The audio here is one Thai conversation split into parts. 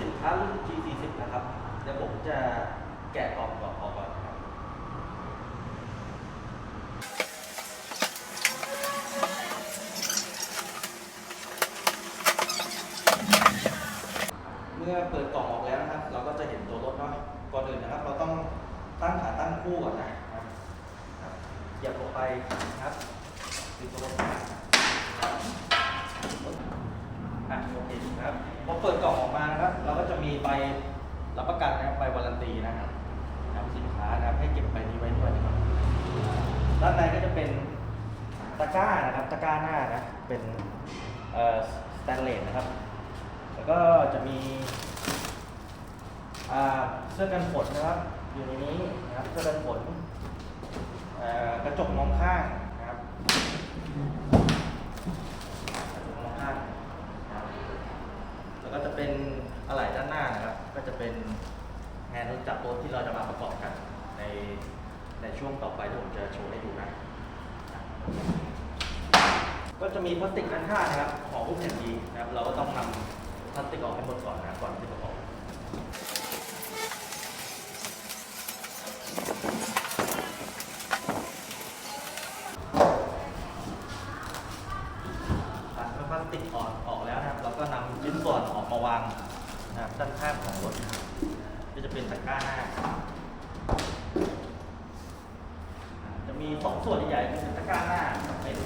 สินค้ารุ่น G40 นะครับเดี๋ยวผมจะแกะออกก่อนออกก่อนนะครับ เมื่อเปิดกล่องออกแล้วนะครับ เราก็จะเห็นตัวรถเนาะก่อนอื่นนะครับ เราต้องตั้งขาตั้งคู่ก่อนนะครับครับเหยียบลงไปนะครับดึงตัวรถมาครับอะโอเคนะครับพอเปิดกล่องออกมานะครับ เราก็จะมีใบรับประกันนะครับใบวารันตีนะครับนะครับสินค้านะครับให้เก็บใบนี้ไว้ด้วยนะครับด้านในก็จะเป็นตะกร้านะครับตะกร้าหน้านะเป็นเอ่อสแตนเลสนะครับ แล้วก็จะมีอ่าเสื้อกันฝนนะครับอยู่ในนี้นะครับเสื้อกันฝนเอ่อกระ จกมองข้างนะครับกระจกมองข้างนะครับแล้วก็จะเป็นอะไหล่ด้านหน้านะครับ ก็จะเป็นแฮนด์จับรถที่เราจะมาประกอบกันในในช่วงต่อไปที่ผมจะโชว์ให้ดูนะ ก็จะมีพลาสติกด้านข้างนะครับของรูปแผ่นดีนะครับ เราก็ต้องนำพลาสติกออกให้หมดก่อนนะก่อนที่จะประกอบอะเมื่อพลาสติกออกออกแล้วนะครับ เราก็นำชิ้นส่วนออกมาวางนะครับด้านข้างของรถนะครับก็จะเป็นตะกร้าหน้า จะมีสองส่วนใหญ่ๆคือตะกร้าหน้ากับเป็น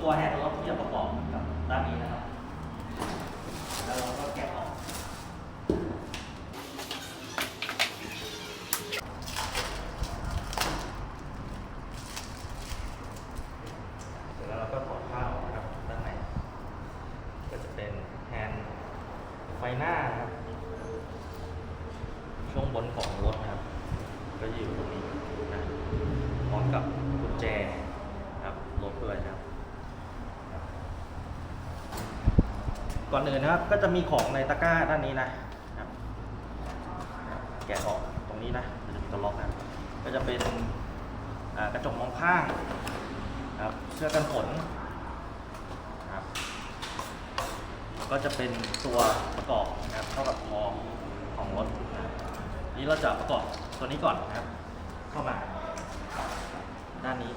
ตัวแฮนด์รถที่จะประกอบกับด้านนี้นะครับ แล้วเราก็แกะออก เสร็จแล้วเราก็ถอดผ้าออกนะครับด้านในก็จะเป็นแฮนด์ไฟหน้านะครับ ช่วงบนของรถนะครับ ก็จะอยู่ตรงนี้นะพร้อมกับกุญแจนะครับรถด้วยนะครับ ก่อนอื่นนะครับ ก็จะมีของในตะกร้าด้านนี้นะครับ แกะออกตรงนี้นะมันจะมีตัวล็อกนะก็จะเป็นกระจกมองข้างครับเสื้อกันฝนครับแล้วก็จะเป็นตัวประกอบนะครับเข้ากับคอของรถนี้เราจะประกอบตัวนี้ก่อนนะครับ เข้ามา ด้านนี้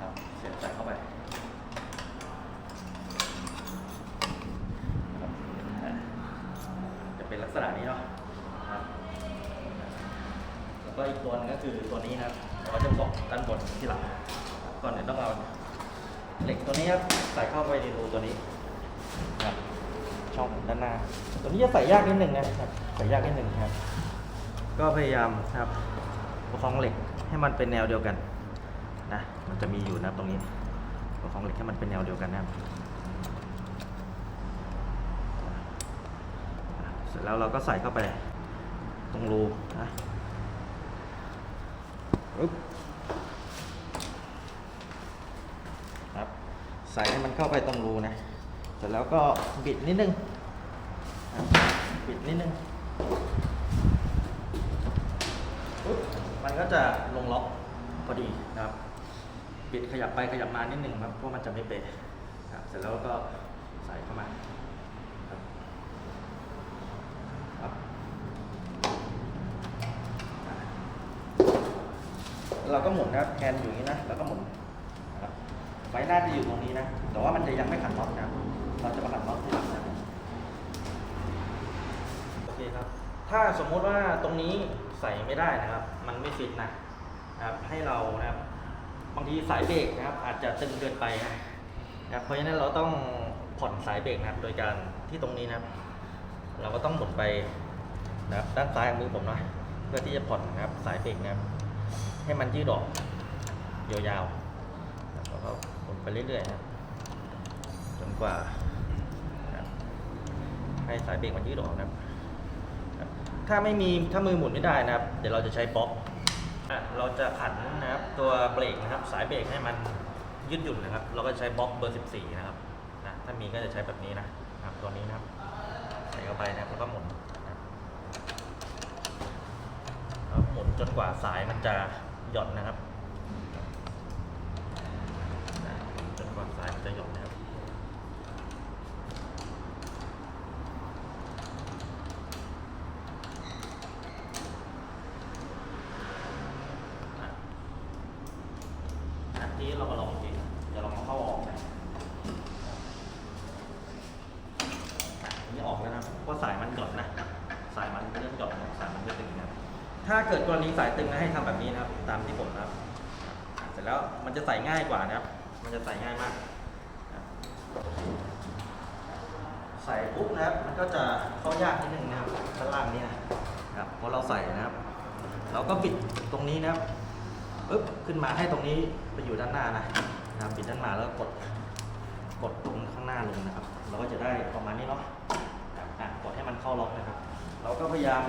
ครับเสียบใส่เข้าไปนะครับอ่าจะเป็นลัก ษณะนี้เนาะครับแล้วก็อีกตัวหนึงก็คือตัวนี้นะครับเราจะบอกด้านบนที่หลังก่อนเดี๋ยต้องเอาเหล็กตัวนี้ครับใส่เข้าไปในรูตัวนี้นะครับช่องด้านหน้า ตัวนี้จะใส่ยากนิดหนึ่งนะครับใส่ยากนิดหนึ่งครับ ก็พยายามนะครับประคองเหล็กให้มันเป็นแนวเดียวกันนะมันจะมีอยู่นะตรงนี้ประคองเหล็กให้มันเป็นแนวเดียวกันนะครับเส ร็จแล้วเราก็ใส่เข้าไปตรงรูนะปึ๊บครับใส่ให้มันเข้าไปตรงรูนะ เสร็จแล้วก็บิดนิดนึง บิดนิดนึงปุ๊บมันก็จะลงล็อกพอดีนะครับ บิดขยับไปขยับมานิดนึงครับเพราะมันจะไม่เป๊ะครับเสร็จแล้วก็ใส่เข้ามาครับครับอ่า เราก็หมุนนะครับแฮนด์อยู่อย่างนี้นะแล้วก็หมุนนะครับไฟหน้าจะอยู่ตรงนี้นะ แต่ว่ามันจะยังไม่ขันน็อตนะเราจะมาขันน็อตทีหลังนะโอเคครับ ถ้าสมมุติว่าตรงนี้ใส่ไม่ได้นะครับ มันไม่ฟิตนะนะครับให้เรานะครับบางทีสายเบรกนะครับ อาจจะตึงเกินไปนะครับเพราะฉะนั้นเราต้องผ่อนสายเบรกนะครับ โดยการที่ตรงนี้นะครับ เราก็ต้องหมุนไปนะครับด้านซ้ายมือผมนะเพื่อที่จะผ่อนนะครับสายเบรกนะครับ ให้มันยืดออกยาวๆแล้วก็หมุนไปเรื่อยๆครับจนกว่าให้สายเบรกมันยืดออกนะครับ ถ้าไม่มีถ้ามือหมุนไม่ได้นะครับ เดี๋ยวเราจะใช้ป๊อกเราจะขันนะครับตัวเบรกนะครับ สายเบรกให้มันยืดหยุ่นนะครับ เราก็ใช้บล็อกเบอร์ 14 นะครับนะถ้ามีก็จะใช้แบบนี้นะครับตัวนี้นะครับ ใส่เข้าไปนะครับแล้วก็หมุนแล้วหมุนจนกว่าสายมันจะ หย่อนนะครับจนกว่าสายมันจะหย่อนนะครับ ราะสายมันหย่อนนะ สายมันเริ่มหย่อนนะสายมันจะตึงนะครับถ้า เกิดกรณีสายตึงนะให้ทำแบบนี้นะครับ ตามที่ผมนะครับ เสร็จแล้วมันจะใส่ง่ายกว่านะครับ มันจะใส่ง่ายมาก ใส่ปุ๊บนะครับ มันก็จะเข้ายากนิดนึงนะครับด้านล่างนี้นะครับพราะเราใส่นะครับ เราก็ปิดตรงนี้นะครับปึ๊บขึ้นมาให้ตรงนี้ไปอยู่ด้านหน้านะนะปิดด้านมาแล้วกดกดตรงข้างหน้าลงนะครับ เราก็จะได้ประมาณนี้เนาะอะกดให้มันเข้าล็อกนะครับ เราก็พยายาม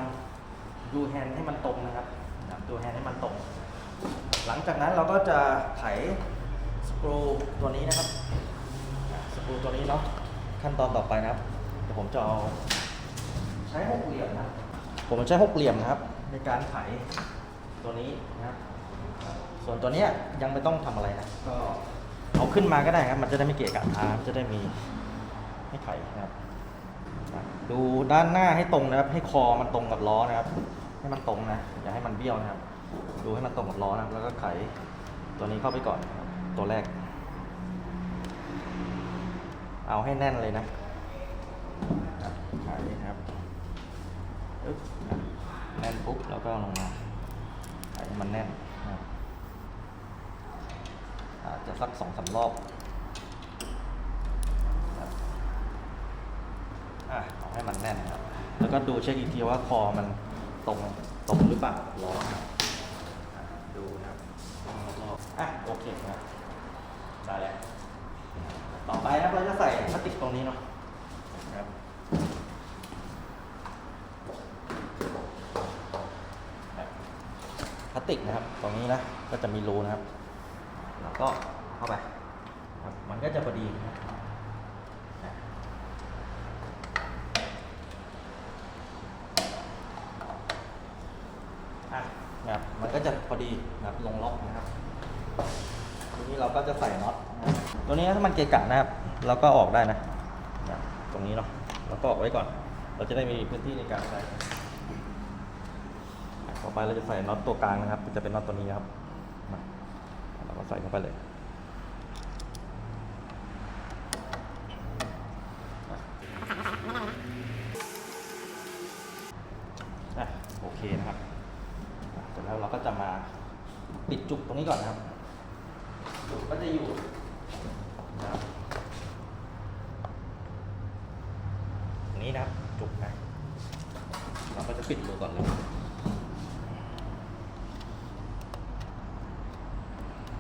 ดูแฮนด์ให้มันตรงนะครับนะครับดูแฮนด์ให้มันตรง หลังจากนั้นเราก็จะไขสกรูตัวนี้นะครับอะสกรูตัวนี้เนาะขั้นตอนต่อไปนะครับเดี๋ยวผมจะเอาใช้หกเหลี่ยมนะครับผมจะใช้หกเหลี่ยมนะครับ ในการไขตัวนี้นะครับส่วนตัวเนี้ยยังไม่ต้องทำอะไรนะก็เอาขึ้นมาก็ได้ครับ มันจะได้ไม่เกะกะตามันจะได้มีให้ไขนะครับอะดูด้านหน้าให้ตรงนะครับ ให้คอมันตรงกับล้อนะครับ ให้มันตรงนะ อย่าให้มันเบี้ยวนะครับ ดูให้มันตรงกับล้อนะแล้วก็ไขตัวนี้เข้าไปก่อนนะครับตัวแรก เอาให้แน่นเลยนะไขนะครับอึ๊บอะแน่นปุ๊บแล้วก็ลงมาไขให้มันแน่นนะอาจจะสักสองสามรอบครับอะเอาให้มันแน่นครับ แล้วก็ดูเช็คอีกทีว่าคอมัน ตรงตรงหรือเปล่าล้อครับดูนะครับรอบๆอะโอเคครับได้แล้วต่อไปนะเราจะใส่พลาสติกตรงนี้เนาะนะครับพลาสติกนะครับ ตรงนี้นะก็จะมีรูนะครับ แล้วก็เข้าไปครับมันก็จะพอดีนะครับนะอะนะครับมันก็จะพอ ดีนะครับลงล็อกนะครับทีนี้เราก็จะใส่น็อตนะครับตัวนี้ถ้ามันเกะกะนะครับเราก็ออกได้นะนะตรงนี้เนาะเราก็ออกไว้ก่อน เราจะได้มีพื้นที่ในการใส่ต่อไปเราจะใส่น็อตตัวกลางนะครับ จะเป็นน็อตตัวนี้ครับมาเราก็ใส่เข้าไปเลยโอเคนะครับ ก็จะมาปิดจุกตรงนี้ก่อนนะครับ จุกก็จะอยู่นะครับตรงนี้นะครับจุกนะเราก็จะปิดมือก่อนเลย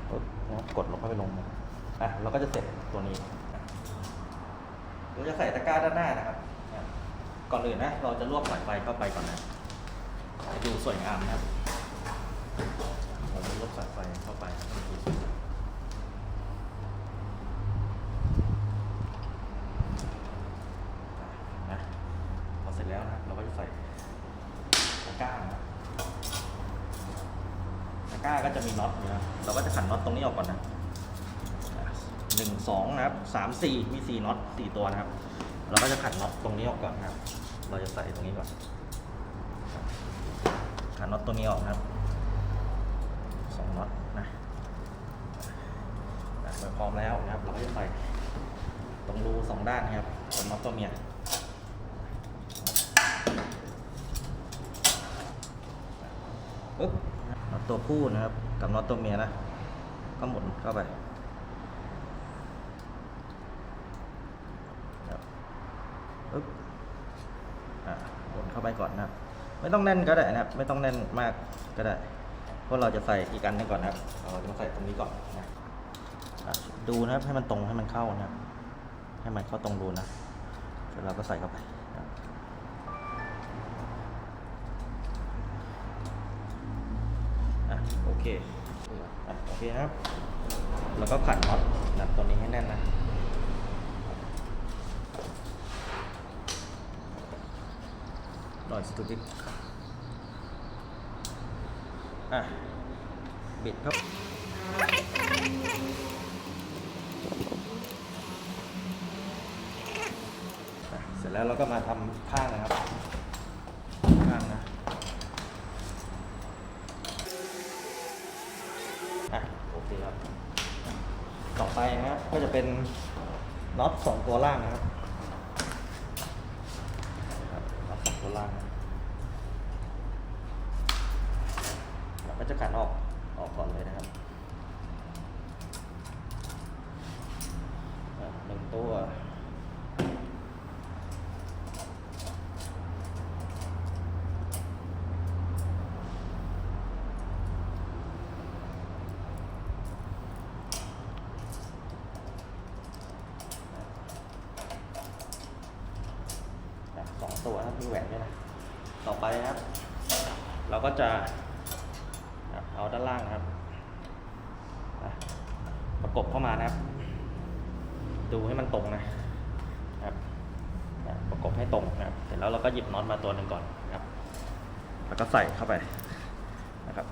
ปึ๊บนะครับกดลงเข้าไปลงนะอะเราก็จะเสร็จตัวนี้เราจะใส่ตะกร้าด้านหน้านะครับอะก่อนอื่นนะ เราจะลวกสายไฟเข้าไปก่อนนะให้ดูสวยงามนะครับเราจะลวกสายไฟเข้าไปให้ดูสวยงาม นะพอเสร็จแล้วนะเราก็จะใส่ตะกร้านะตะกร้าก็จะมีน็อตอยู่นะเราก็ จะขันน็อตตรงนี้ออกก่อนนะหนึ่งสองนะครับสามสี่มีสี่น็อตสี่ตัวนะครับ เราก็จะขันน็อตตรงนี้ออกก่อนนะครับ เราจะใส่ตรงนี้ก่อนขันน็อตตัวนี้ออกนะครับสองน็อตนะนะเมื่อพร้อมแล้วนะครับ เราก็จะใส่ตรงรูสองด้านนะครับเป็นน็อตตัวเมียปึ๊บน็อตตัวผู้นะครับ กับน็อตตัวเมียนะ ก็หมุนเข้าไปครับปึ๊บอะหมุนเข้าไปก่อนนะครับ ไม่ต้องแน่นก็ได้นะครับ ไม่ต้องแน่นมากก็ได้เพราะเราจะใส่อีกอันนึงก่อนนะครับเราจะมาใส่ตรงนี้ก่อนนะดูนะครับให้มันตรงให้มันเข้านะครับ ให้มันเข้าตรงรูนะเสร็จเราก็ใส่เข้าไปอะโอเค อะโอเคครับ แล้วก็ขันน็อตนะตัวนี้ให้แน่นนะหน่อยสตูดิกอะ บิดครับเสร็จแล้วเราก็มาทำข้างนะครับ น็อตสองตัวล่างนะครับน็อตสองตัวล่างเราก็จะขันออกออกก่อนเลยนะครับหนึ่งตัว อไปนะครับ เราก็จะเอาด้านล่างนะครับ ประกบเข้ามานะครับ ดูให้มันตรงนะครับ ประกบให้ตรงนะครับ เสร็จแล้วเราก็หยิบน็อตมาตัวหนึ่งก่อนนะครับ แล้วก็ใส่เข้าไปนะครับ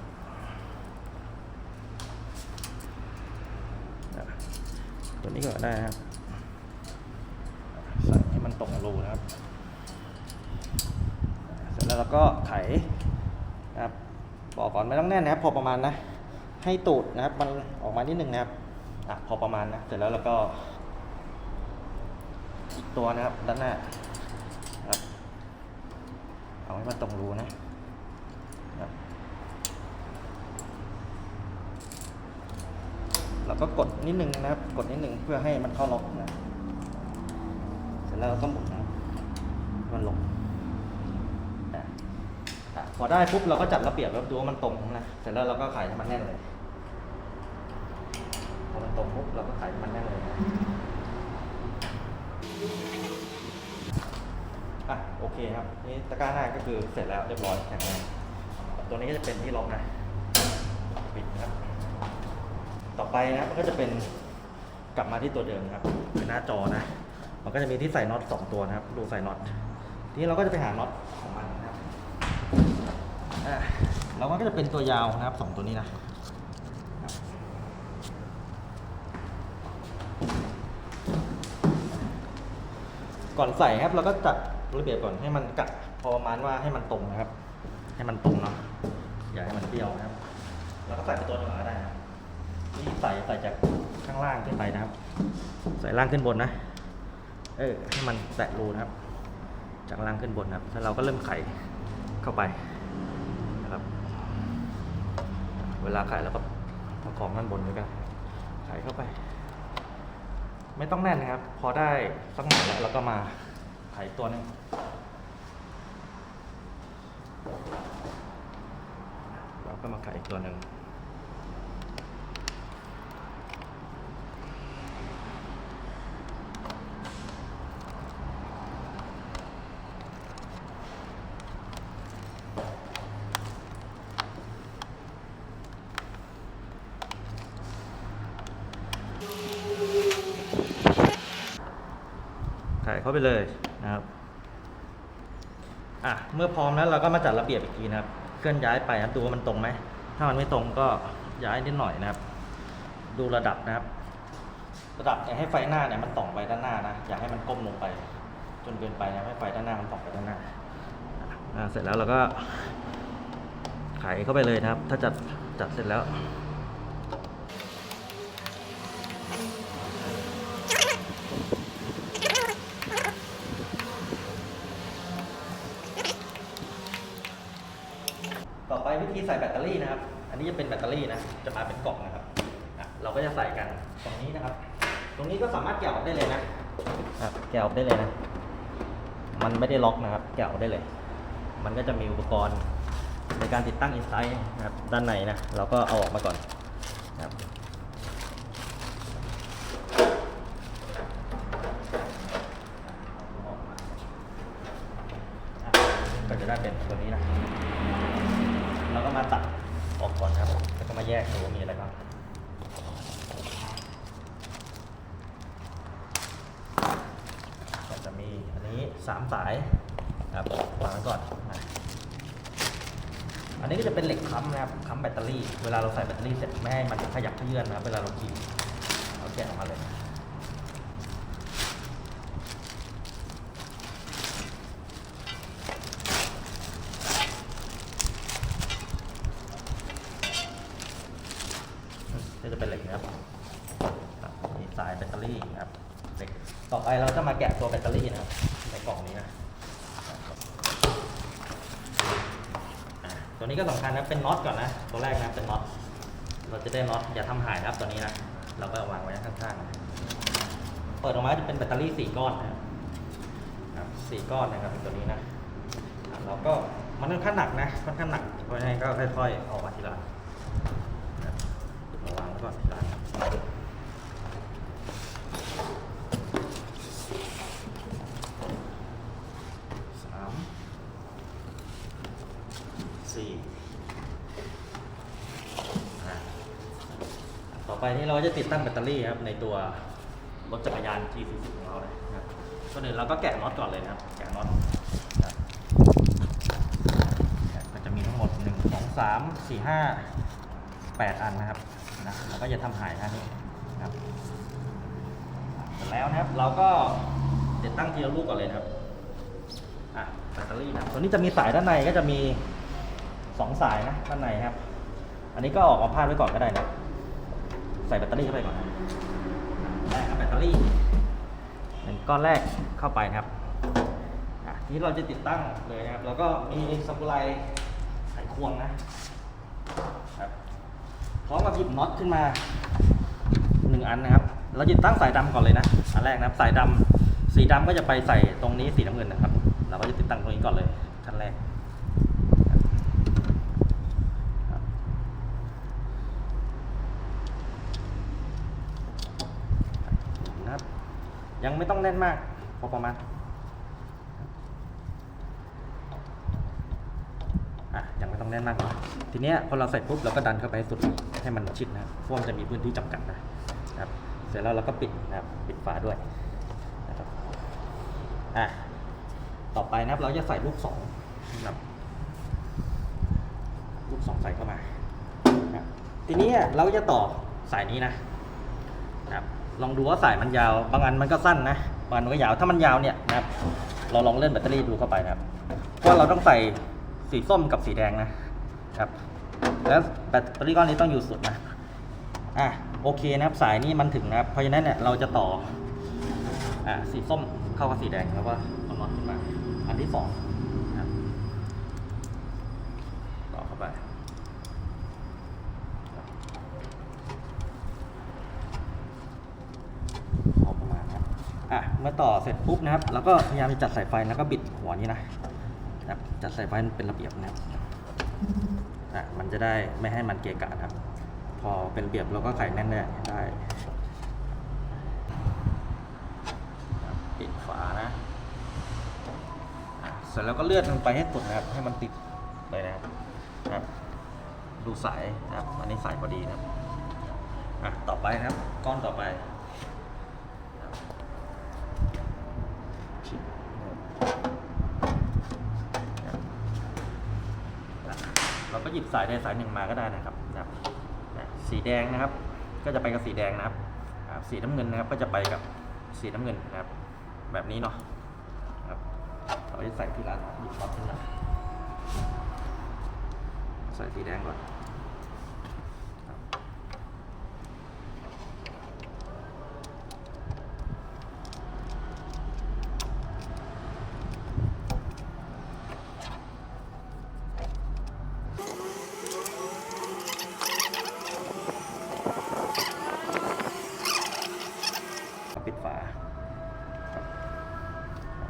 ตัวนี้ก็ได้นะครับ ใส่ให้มันตรงรูนะครับ แล้วก็ไขนะครับบอกก่อนไม่ต้องแน่นนะครับ พอประมาณนะ ให้ตูดนะครับ มันออกมานิดนึงนะครับอะพอประมาณนะเสร็จแล้วเราก็อีกตัวนะครับด้านหน้านะครับเอาให้มันตรงรูนะนะครับเราก็กดนิดนึงนะครับ กดนิดนึงเพื่อให้มันเข้าล็อกนะ เสร็จแล้วเราก็หมุนนะครับให้มันลงอะอะ พอได้ปุ๊บเราก็จัดระเบียบแล้วดูว่ามันตรงนะเสร็จแล้วเราก็ไขให้มันแน่นเลยพอมันตรงปุ๊บเราก็ไขให้มันแน่นเลยนะอะโอเคครับนี่ตะกร้าหน้าก็คือเสร็จแล้วเรียบร้อยแข็งแรงตัวนี้ก็จะเป็นที่ล็อกนะปิดนะครับต่อไปนะครับมันก็จะเป็นกลับมาที่ตัวเดิมครับคือหน้าจอนะ มันก็จะมีที่ใส่น็อตสองตัวนะครับ ดูใส่น็อตทีนี้เราก็จะไปหาน็อตของมันนะครับ อะเราก็จะเป็นตัวยาวนะครับสองตัวนี้นะก่อนใส่ครับเราก็จัดระเบียบก่อนให้มันกะพอประมาณว่าให้มันตรงนะครับ ให้มันตรงเนาะอย่าให้มันเบี้ยวนะครับ แล้วก็ใส่ไปตัวหนึ่งก็ได้นะนี่ใส่ใส่จากข้างล่างขึ้นไปนะครับ ใส่ล่างขึ้นบนนะเออให้มันแตะรูนะครับ จากล่างขึ้นบนนะครับแล้วเราก็เริ่มไขเข้าไปนะครับ เวลาไขเราก็มาของด้านบนด้วยกันขายเข้าไป ไม่ต้องแน่นนะครับ พอได้สักหน่อยแล้วเราก็มาขายตัวหนึงเราก็มาขายอีกตัวหนึ่ง เข้าไปเลยนะครับอะเมื่อพร้อมแล้วเราก็มาจัดระเบียบอีกทีนะครับเคลื่อนย้ายไปครับดูว่ามันตรงไหมถ้ามันไม่ตรงก็ย้ายนิดหน่อยนะครับ ดูระดับนะครับ ระดับเนี่ยให้ไฟหน้าเนี่ยมันต่องไปด้านหน้านะอย่าให้มันก้มลงไป จนเกินไปนะให้ไฟด้านหน้ามันต่องไปด้านหน้าอะเสร็จแล้วเราก็ไขเข้าไปเลยนะครับ ถ้าจัดจัดเสร็จแล้ว ต่อไปวิธีใส่แบตเตอรี่ นี้จะเป็นแบตเตอรี่นะ จะมาเป็นกล่องนะครับเราก็จะใส่กันตรงนี้นะครับ ตรงนี้ก็สามารถแกะออกได้เลยนะครับแกะออกได้เลยนะ มันไม่ได้ล็อกนะครับ แกะออกได้เลย มันก็จะมีอุปกรณ์ในการติดตั้งอินไซต์นะครับ ด้านในนะ เราก็เอาออกมาก่อน 3 สายครับวางก่อนอันนี้ก็จะเป็นเหล็กค้ำนะครับค้ำแบตเตอรี่ เวลาเราใส่แบตเตอรี่เสร็จไม่ให้มันขยับเขยื่อนนะครับเวลาเราขี่เอาแกะออกมาเลย เป็นน็อตก่อนนะตัวแรกนะเป็นน็อตเราจะได้น็อตอย่าทำหายนะครับตัวนี้นะเราก็วางไว้ข้างๆนะเปิดออกมาจะเป็นแบตเตอรี่สี่ก้อนนะครับสี่ก้อนนะครับเป็นตัวนี้นะเราก็มันค่อนข้างหนักนะค่อนข้างหนักเพราะฉะนั้นก็ค่อยๆออกมาทีละวางไว้ก่อนทีละสามสี่อะ ต่อไปนี้ เราจะติดตั้งแบตเตอรี่ครับในตัวรถจักรยาน G40 ของเราเลยนะครับก่อนอื่นเราก็แกะน็อตก่อนเลยนะครับ แกะน็อตนะครับกะมันจะมีทั้งหมด 1 2 3 4 5 8 อันนะครับนะเราก็จะทำหายอันนี้นะครับเสร็จแล้วนะครับเราก็ติดตั้งทีละลูกก่อนเลยนะครับอะแบตเตอรี่นะครับตัวนี้จะมีสายด้านในก็จะมี 2 สายนะด้านในครับ อันนี้ก็ออกมาพาดไว้ก่อนก็ได้นะ ใส่แบตเตอรี่เข้าไปก่อนนะแรกแบตเตอรี่หนึ่งก้อนแรกเข้าไปนะครับอะทีนี้เราจะติดตั้งเลยนะครับ แล้วก็มีสกุไลไขควงนะครับพร้อมกับหยิบน็อตขึ้นมาหนึ่งอันนะครับ เราจะติดตั้งสายดำก่อนเลยนะอันแรกนะครับ สายดำสีดำก็จะไปใส่ตรงนี้สีน้ำเงินนะครับ เราก็จะติดตั้งตรงนี้ก่อนเลยขั้นแรกครับ นะครับ ยังไม่ต้องแน่นมากพอประมาณอะยังไม่ต้องแน่นมากเนาะทีเนี้ยพอเราใส่ปุ๊บเราก็ดันเข้าไปสุดให้มันชิดนะครับเพราะว่ามันจะมีพื้นที่จำกัดนะนะครับ เสร็จแล้วเราก็ปิดนะครับปิดฝาด้วยนะครับอะต่อไปนะครับเราจะใส่ลูกสองนะครับลูกสองใส่เข้ามานะครับทีนี้เราก็จะต่อสายนี้นะนะครับ ลองดูว่าสายมันยาว บางอันมันก็สั้นนะบางอันมันก็ยาวถ้ามันยาวเนี่ยนะครับเราลองเลื่อนแบตเตอรี่ดูเข้าไปนะครับเพราะเราต้องใส่สีส้มกับสีแดงนะครับ แล้วแบตเตอรี่ก้อนนี้ต้องอยู่สุดนะอะโอเคนะครับสายนี้มันถึงนะครับเพราะฉะนั้นเนี่ยเราจะต่ออ่าสีส้มเข้ากับสีแดงแล้วก็เอาน็อตขึ้นมาอันที่สองนะครับต่อเข้าไป พอประมาณนะครับ อะเมื่อต่อเสร็จปุ๊บนะครับแล้วก็พยายามจะจัดสายไฟแล้วก็บิดหัวนี้นะครับจัดสายไฟมันเป็นระเบียบนะครับอะมันจะได้ไม่ให้มันเกะกะนะครับ พอเป็นระเบียบเราก็ไขแน่นได้ได้บปิดฝานะเสร็จแล้วก็เลื่อนมันไปให้สุดนะครับ ให้มันติดเลยนะครับครับ ดูสายนะครับ อันนี้สายพอดีนะครับอะต่อไปนะครับ ก้อนต่อไป เราก็หยิบ สายใดสายหนึ่งมาก็ได้นะครับนะครับสีแดงนะครับ ก็จะไปกับสีแดงนะครับ สีน้ำเงินนะครับก็จะไปกับสีน้ำเงินนะครับ แบบนี้เนาะครับเราจะใส่ทีละหยิบน็อบขึ้นมาใส่สีแดงก่อนครับ ปิดฝาครับ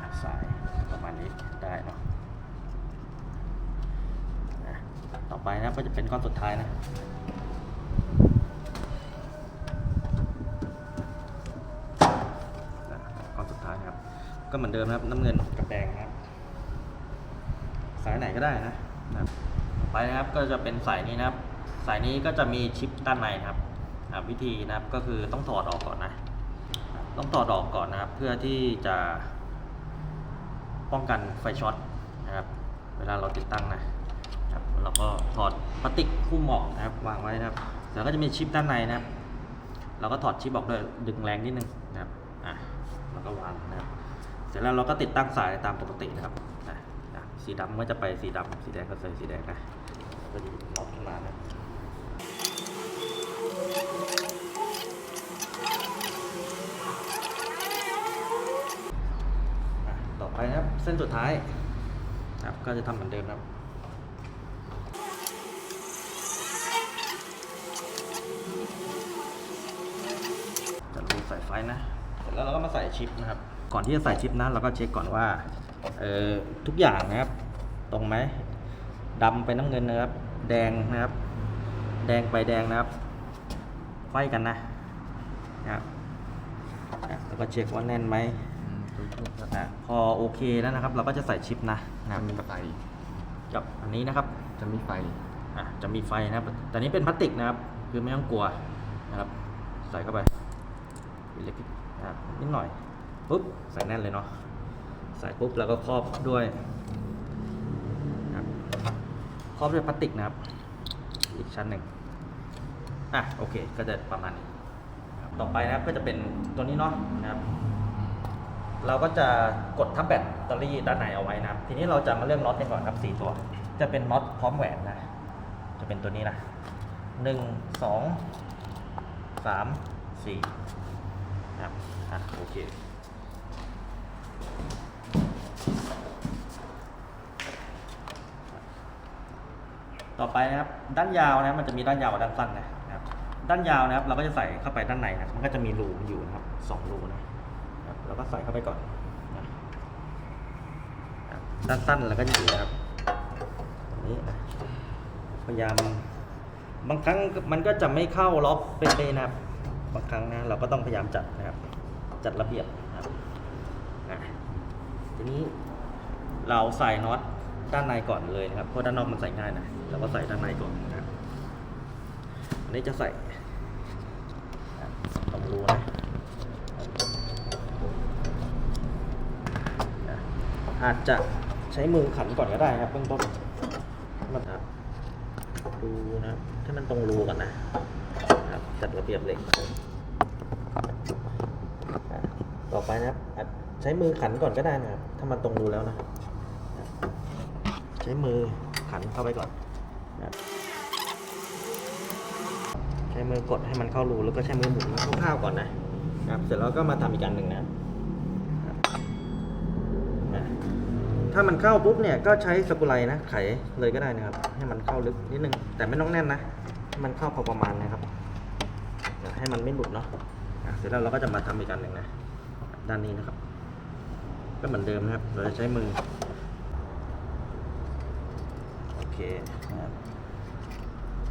อะสายประมาณนี้ได้เนาะอะต่อไปนะ ก็จะเป็นก้อนสุดท้ายนะก้อนสุดท้ายครับ ก็เหมือนเดิมนะครับน้ำเงินกับแดงนะครับ สายไหนก็ได้นะนะครับไปนะครับก็จะเป็นสายนี้นะครับ สายนี้ก็จะมีชิปด้านในนะครับอะวิธีนะครับก็คือต้องถอดออกก่อนนะ ต้องถอดออกก่อนนะครับ เพื่อที่จะป้องกันไฟช็อตนะครับ เวลาเราติดตั้งนะครับเราก็ถอด พลาสติกหุ้มอกนะครับวางไว้นะครับแล้วก็จะมีชิปด้านในนะครับ เราก็ถอดชิปออกด้วยดึงแรงนิดนึงนะครับอะแล้วก็วางนะครับ เสร็จแล้วเราก็ติดตั้งสายตามปกตินะครับนะนะสีดำก็จะไปสีดำสีแดงก็ใส่สีแดงนะก็จะล็อกขึ้นมานะต่อไปนะครับเส้นสุดท้ายนะครับก็จะทำเหมือนเดิมนะครับ ใส่ไฟนะเสร็จแล้วเราก็มาใส่ชิปนะครับ ก่อนที่จะใส่ชิปนะเราก็เช็คก่อนว่าเออทุกอย่างนะครับ ตรงไหมดำไปน้ำเงินนะครับ แดงนะครับ แดงไปแดงนะครับไฟกันนะนะครับอะแล้วก็เช็คว่าแน่นไหมอืมดูทุกครับอะพอโอเคแล้วนะครับ เราก็จะใส่ชิปนะนะครับมีไฟกับอันนี้นะครับ จะมีไฟอะจะมีไฟนะครับแต่นี้เป็นพลาสติกนะครับ คือไม่ต้องกลัวนะครับ ใส่เข้าไปอิ เล็กนิดหน่อยปุ๊บใส่แน่นเลยเนาะใส่ปุ๊บแล้วก็ครอบด้วยครอบด้วยพลาสติกนะครับ อีกชั้นหนึ่งอะโอเค ก็จะประมาณนี้ต่อไปนะครับก็จะเป็นตัวนี้เนาะนะครับ เราก็จะกดทับแบตเตอรี่ด้านในเอาไว้นะครับ ทีนี้เราจะมาเริ่มน็อตกันก่อนครับสี่ตัว จะเป็นน็อตพร้อมแหวนนะ จะเป็นตัวนี้นะหนึ่งสองสามสี่ นะครับอะโอเคต่อไปนะครับด้านยาวนะมันจะมีด้านยาวกับด้านสั้นนะครับ ด้านยาวนะครับ เราก็จะใส่เข้าไปด้านในนะมันก็จะมีรูอยู่นะครับสองรูนะครับเราก็ใส่เข้าไปก่อนนะครับด้านสั้นเราก็จะอยู่นะครับตรงนี้นะพยายามบางครั้งมันก็จะไม่เข้าล็อกเป๊ะๆนะครับ บางครั้งนะเราก็ต้องพยายามจัดนะครับ จัดระเบียบนะครับอะทีนี้เราใส่น็อตด้านในก่อนเลยนะครับเพราะด้านนอกมันใส่ง่ายนะเราก็ใส่ด้านในก่อนนะครับอันนี้จะใส่ตรงรูนะอาจจะใช้มือขันก่อนก็ได้ครับเบื้องต้นมาครับดูนะให้มันตรงรูก่อนนะ จัดระเบียบเหล็กต่อไปนะครับใช้มือขันก่อนก็ได้นะครับ ถ้ามันตรงรูแล้วนะครับ ใช้มือขันเข้าไปก่อนนะใช้มือกดให้มันเข้ารูแล้วก็ใช้มือหมุนคร่าวๆก่อนนะครับ เสร็จแล้วก็มาทำอีกอันหนึ่งนะถ้ามันเข้าปุ๊บเนี่ยก็ใช้สกุไลนะไขเลยก็ได้นะครับ ให้มันเข้าลึกนิดนึงแต่ไม่ต้องแน่นนะให้มันเข้าพอประมาณนะครับ ให้มันไม่หลุดเนาะะเสร็จแล้วเราก็จะมาทำอีกอันหนึ่งนะ ด้านนี้นะครับ ก็เหมือนเดิมนะครับ เราจะใช้มือ โอเคนะครับ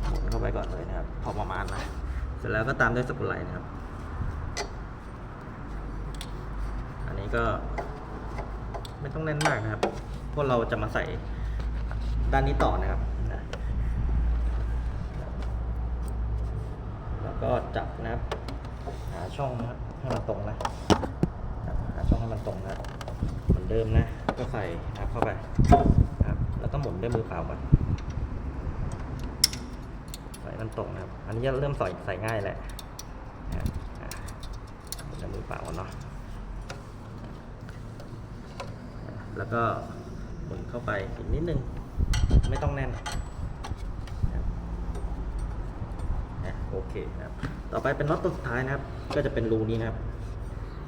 หมุนเข้าไปก่อนเลยนะครับ พอประมาณนะ เสร็จแล้วก็ตามด้วยสกุลไลนะครับ อันนี้ก็ไม่ต้องแน่นมากนะครับเพราะเราจะมาใส่ด้านนี้ต่อนะครับนะแล้ว ก็จับนะครับ หาช่องนะครับให้มันตรงนะหาช่องให้มันตรงนะเหมือนเดิมนะ ก็ใส่นะครับเข้าไปครับแล้วก็หมุนด้วยมือเปล่าก่อนใส่มันตรงนะครับ อันนี้จะเริ่มใส่ใส่ง่ายแหละนะครับอะจะมือเปล่าก่อนเนาะอะแล้วก็หมุนเข้าไปอีกนิดนึง ไม่ต้องแน่นนะครับอะ โอเคนะครับ ต่อไปเป็นน็อตตัวสุดท้ายนะครับ ก็จะเป็นรูนี้นะครับ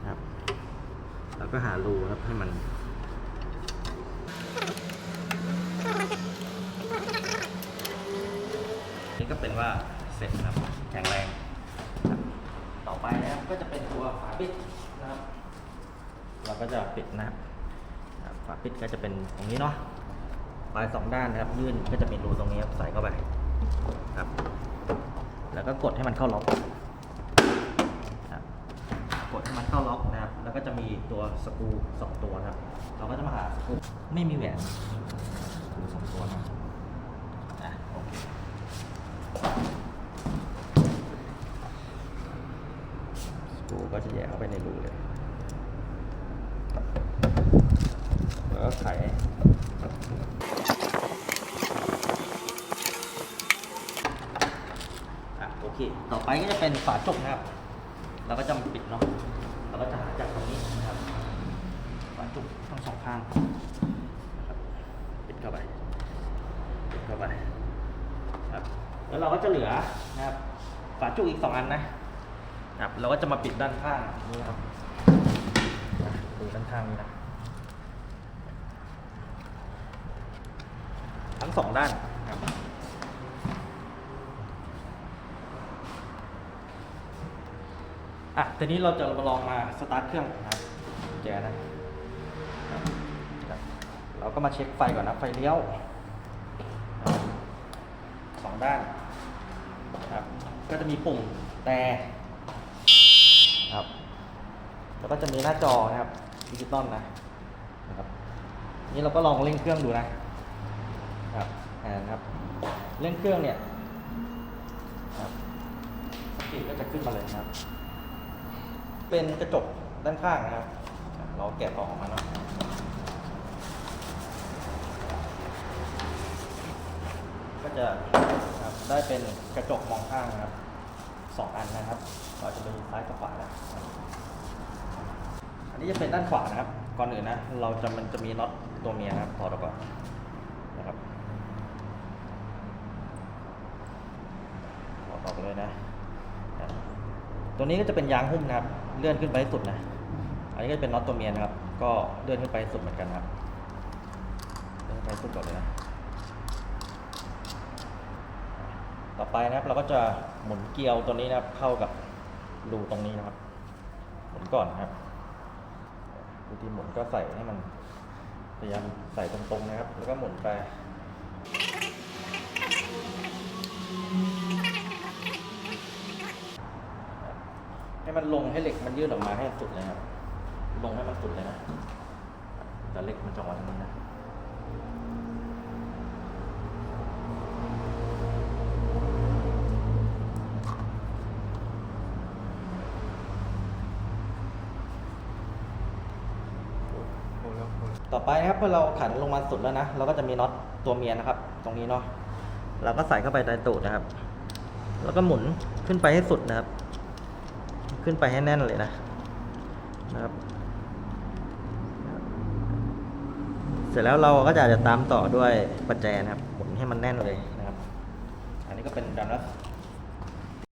นะครับแล้วก็หารูครับให้มันนี่ก็เป็นว่าเสร็จนะครับแข็งแรงต่อไปนะครับก็จะเป็นตัวฝาปิดนะครับ เราก็จะปิดนะครับฝาปิดก็จะเป็นตรงนี้เนาะปลายสองด้านนะครับ ยื่นก็จะมีรูตรงนี้ครับใส่เข้าไปครับ แล้วก็กดให้มันเข้าล็อกครับกดให้มันเข้าล็อกนะครับ แล้วก็จะมีตัวสกรูสองตัวนะครับ เราก็จะมาหาสกรูไม่มีแหวนสกรูสองตัวนะอะโอเคสกรูก็จะแยกเข้าไปในรูเลยแล้วก็ไขอะโอเค ต่อไปก็จะ เป็นฝาจุกนะครับ เราก็จะมาปิดเนาะเราก็จะหาจากตรงนี้นะครับ ฝาจุกทั้งสองข้างนะครับปิดเข้าไปปิดเข้าไปครับแล้วเราก็จะเหลือนะครับ ฝาจุกอีกสองอันนะครับ เราก็จะมาปิดด้านข้างนี่ครับอะดูด้านข้างนี้นะทั้งสองด้านครับ อะทีนี้เราจะมาลองมาสตาร์ทเครื่องนะครับแจนะเราก็มาเช็คไฟก่อนนะ ไฟเลี้ยวสองด้านครับก็จะมีปุ่มแต่ครับ แล้วก็จะมีหน้าจอนะครับดิจิตอลนะนะครับ นี่เราก็ลองเร่งเครื่องดูนะครับอ่านะครับเร่งเครื่องเนี่ยครับสปีดก็จะขึ้นมาเลยนะครับ เป็นกระจกด้านข้างนะครับ เราแกะออกมาเนาะก็จะครับได้เป็นกระจกมองข้างนะครับสองอันนะครับเราจะมีซ้ายกับขวาแล้วอันนี้จะเป็นด้านขวานะครับ ก่อนอื่นนะ เราจะมันจะมีน็อตตัวเมียนะครับถอดออกก่อนนะครับถอดออกไปเลยนะ ตัวนี้ก็จะเป็นยางหุ้มนะครับ เลื่อนขึ้นไปสุดนะ อันนี้ก็จะเป็นน็อตตัวเมียนะครับ ก็เลื่อนขึ้นไปสุดเหมือนกันครับ เลื่อนขึ้นไปสุดก่อนเลยนะ ต่อไปนะครับเราก็จะหมุนเกลียวตัวนี้นะครับ เข้ากับรูตรงนี้นะครับ หมุนก่อนนะครับ วิธีหมุนก็ใส่ให้มันพยายามใส่ตรงๆนะครับ แล้วก็หมุนไป มันลงให้เหล็กมันยืดออกมาให้สุดเลยครับ ลงให้มันสุดเลยนะ แต่เหล็กมันจะวางตรงนี้นะต่อไปนะครับเมื่อเราขันลงมาสุดแล้วนะเราก็จะมีน็อตตัวเมียนะครับ ตรงนี้เนาะเราก็ใส่เข้าไปในตูดนะครับ แล้วก็หมุนขึ้นไปให้สุดนะครับ ขึ้นไปให้แน่นเลยนะนะครับ เสร็จแล้วเราก็จะจะตามต่อด้วยประแจนะครับหมุนให้มันแน่นเลยนะครับ อันนี้ก็เป็นดันลัส